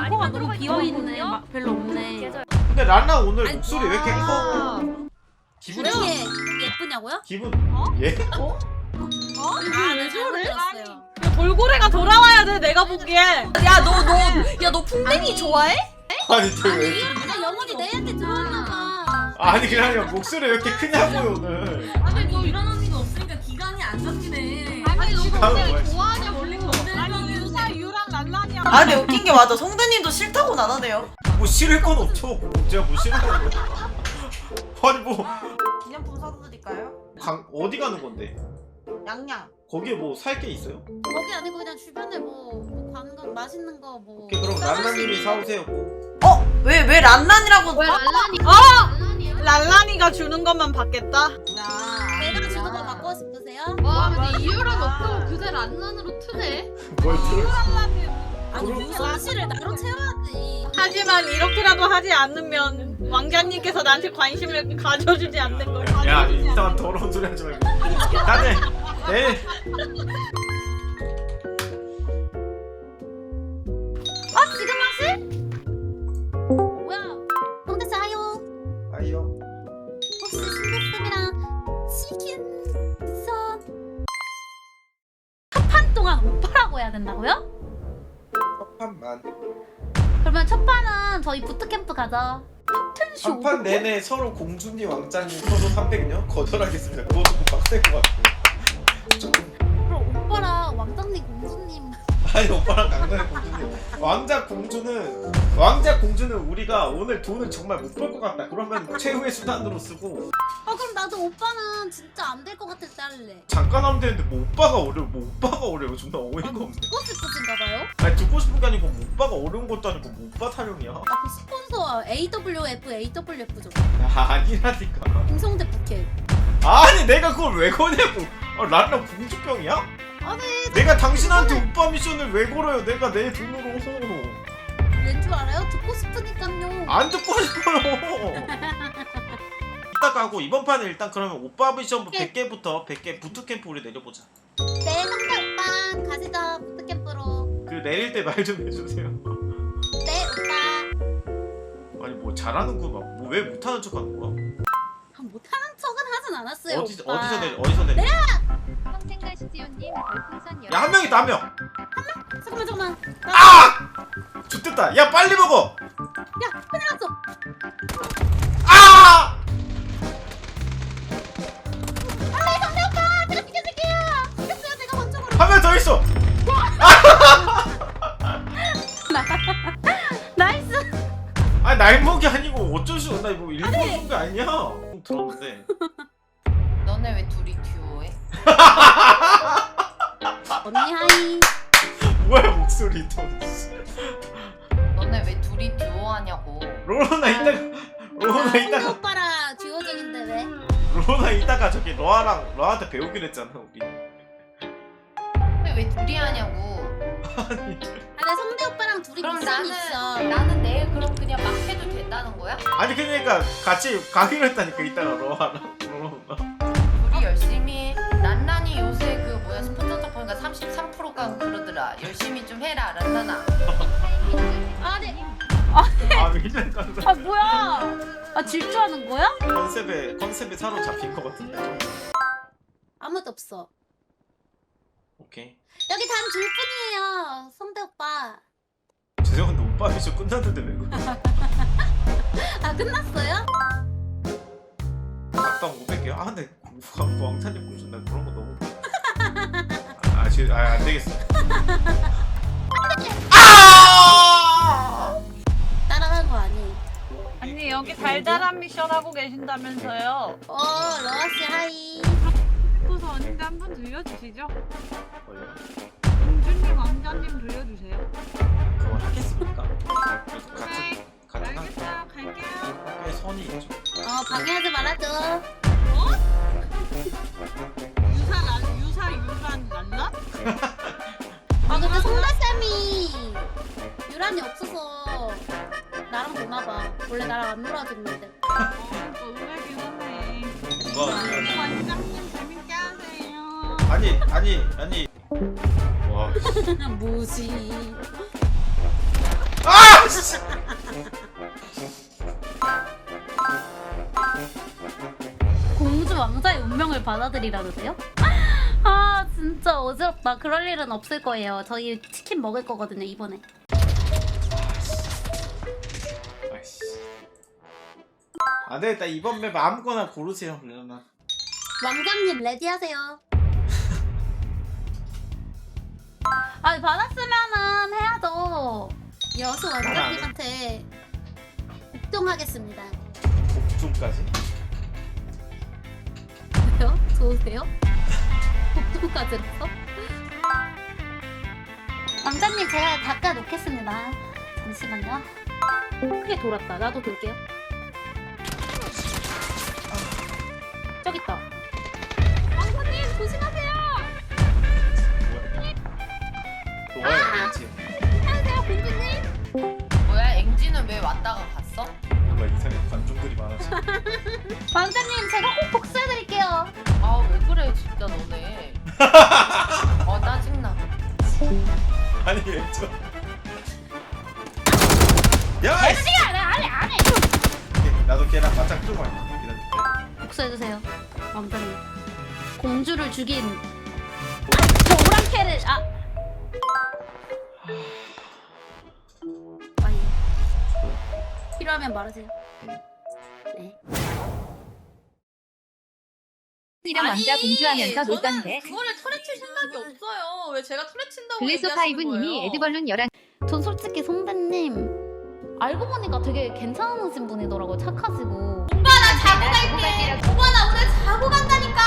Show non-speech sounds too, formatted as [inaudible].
벙커가 너무 비어있네. 막 별로 없네. 근데 란나 오늘 아니, 목소리 왜 이렇게 커? 아, 기분 왜 이렇게 예쁘냐고요? 기분 어? 예? 아, 네, 잘못 들었어요. 돌고래가 돌아와야 돼 내가 보기엔 야너 너야 너 풍뎅이 좋아해? 아니 쟤왜 이렇게 영혼이 내한테 들어왔나 봐. 아니 아니라 목소리 왜 이렇게 크냐고요 오늘 아니 너 이런 언니가 없으니까 기간이 안 잡히네. 아니 너 다음 뭐야 좋아하냐 원래 아니 유사 유랑 랄란이야 아 근데 웃긴 게 맞아 성대 님도 싫다고는 안 하네요 뭐 싫을 건 없죠 제가 뭐 싫은 건 [laughs] 아니 뭐 기념품 사드릴까요? 강, 어디 가는 건데? 양양 거기에 뭐 살 게 있어요? 거기 아니고 그냥 주변에 뭐, 뭐 관광 맛있는 거 뭐. 오케이 그럼 란나님이 사오세요 뭐. 어? 왜 왜 란란이라고 왜 랄란이? 어! 랄란이가 주는 것만 받겠다 내가 주는 거 받고 싶으세요? 와 근데 이유랑 없다고 그새 란란으로 트네. 뭘 들어 아니 그 손실을 나로 채워야지. 하지만 이렇게라도 하지 않으면 왕자님께서 나한테 관심을 가져주지 않는 걸 야 가져주지 더러운 소리 하지 말고 다들 내일 아 지금 하실? 뭐야? 홍대 씨 하요. 아이요 혹시 신대쌤이랑 치킨 선 첫판 동안 오빠라고 해야 된다고요? 그러면 첫 판은 저희 부트캠프 가자. 캡틴쇼. 한판 내내 서로 공주님 왕자님 서로 300년 거절하겠습니다 그거 조금 빡셀 것 조금 그럼 오빠랑 왕장님 공주님. 아니 오빠랑 강단의 공주님 왕자 공주는 왕자 공주는 우리가 오늘 돈을 정말 못 벌 것 같다 그러면 최후의 수단으로 쓰고 아 그럼 나도 오빠는 진짜 안 될 것 같을 때 할래. 잠깐 하면 되는데 뭐 오빠가 어려워 뭐 오빠가 어려워 존나 어이가 없네 듣고 싶으신가 봐요? 아니 듣고 싶은 게 아니고 뭐 오빠가 어려운 것도 아니고 뭐 오빠 타령이야 아 그 스폰서 AWF AWF죠. 아, [laughs] 아니라니까 공성대 부캐. 아니 내가 그걸 왜 거냐고 아, 란나 공주병이야? 아니 내가 당신한테 오빠 미션을 왜 걸어요 내가 내 돈으로 왠줄 알아요? 듣고 싶으니까요. 안 듣고 싶어요 이따 가고 이번 판에 일단 그러면 오빠 미션 100개부터 100개 부트캠프 우리 내려보자 네 성대 오빠 가시죠 부트 내릴 때 말 좀 해주세요 네 오빠. 아니 뭐 잘하는구만 뭐왜 못하는 척 하는 거야? 아, 못하는 척은 하진 않았어요. 어디, 오빠. 어디서 내려 어디서 내려 평생가 시지오님 별풍선 야한 명이 다명 잠깐만 잠깐만. 나, 아! 좋됐다 야 빨리 먹어 야 큰일 났어. 아! 게 아니냐 들었는데 너네 왜 둘이 듀오해? [laughs] 언니 하이. 뭐야 목소리 또 너네 왜 둘이 듀오하냐고 로로나 이따가 로로나 성대 이따가 오빠랑 듀오 중인데 왜? 로로나 이따가 저기 로아랑 로아한테 배우기로 했잖아 우리 근데 왜 둘이 하냐고 [laughs] 아니 아니 성대 오빠랑 둘이 그럼 나는 있어. 나는 내일 그럼 그냥? 아니 그러니까 같이 가기로 했다니까 이따가 로아랑 로로가 둘이 열심히 란란이 요새 그 뭐야 스폰서 딱 보니까 33%가 그러더라 열심히 좀 해라 란란아 아 네. 아 미전 아 뭐야? 아 질주하는 거야? 컨셉에 컨셉에 사로잡힌 것 같은데 좀. 아무도 없어. 오케이 여기 단 둘 뿐이에요. 성대 오빠. 죄송한데 오빠 미션 끝났는데 왜 그래 [laughs] 아 끝났어요? 아까 500개요? 아 근데 왕- 왕자님 공주 나 그런 거 너무 아, 지- 아, 안 되겠어 [laughs] 아! 따라간 거 아니. 아니 여기 달달한 미션 하고 계신다면서요 어 러아 씨 하이. 그래서 언니가 한번 들려주시죠 어 방해하지 말아줘. 유사 랄 유사 유란 랄라? 아 근데 성대 쌤이 유란이 없어서 나랑 보나봐. 원래 나랑 안 놀아줬는데. 또 의외긴 하네 뭐가 왕자님 재밌게 하세요 아니 아니 아니 와 무시. [laughs] 아! 씨! [laughs] 왕자의 운명을 받아들이라는데요? [laughs] 아 진짜 어지럽다. 그럴 일은 없을 거예요. 저희 치킨 먹을 거거든요 이번에. 안 되겠다 이번 맵 아무거나 고르세요 레나 왕자님 레디하세요. [laughs] 아니 받았으면은 해야죠. 여수 왕자님한테 복종하겠습니다. 복종까지 왜요? 좋으세요? 복종까지라서? 왕자님 제가 닦아 놓겠습니다. 잠시만요. 크게 돌았다. 나도 돌게요. 저기 있다. 왕자님 조심하세요. 뭐야 왠지 안녕하세요, 공주님. 뭐야 앵지는 왜 왔다가 갔어? 몰라 이상해 관종들이 많아서 [laughs] 왕자님 제가 꼭. 아왜 그래 진짜 너네 [laughs] 어 짜증나 아니 왠지 야! 이씨! 안해 안해 나도 걔랑 바짝 뜨고 갈게 기다려 복수해주세요, 왕자님. 공주를 죽인 저 오랑캐를 아. 아니. 필요하면 말하세요. 네. 이런 왕자 공주하면서 놀던데. 그거를 털에 칠 생각이 없어요. 왜 제가 털에 친다고 블레소 얘기하시는 파이브님이 거예요? 에드벌룬 11 전 솔직히 선배님 알고 보니까 되게 괜찮으신 분이더라고요. 착하시고. 나 자고 갈게. 오빠 나 오늘 자고 간다니까.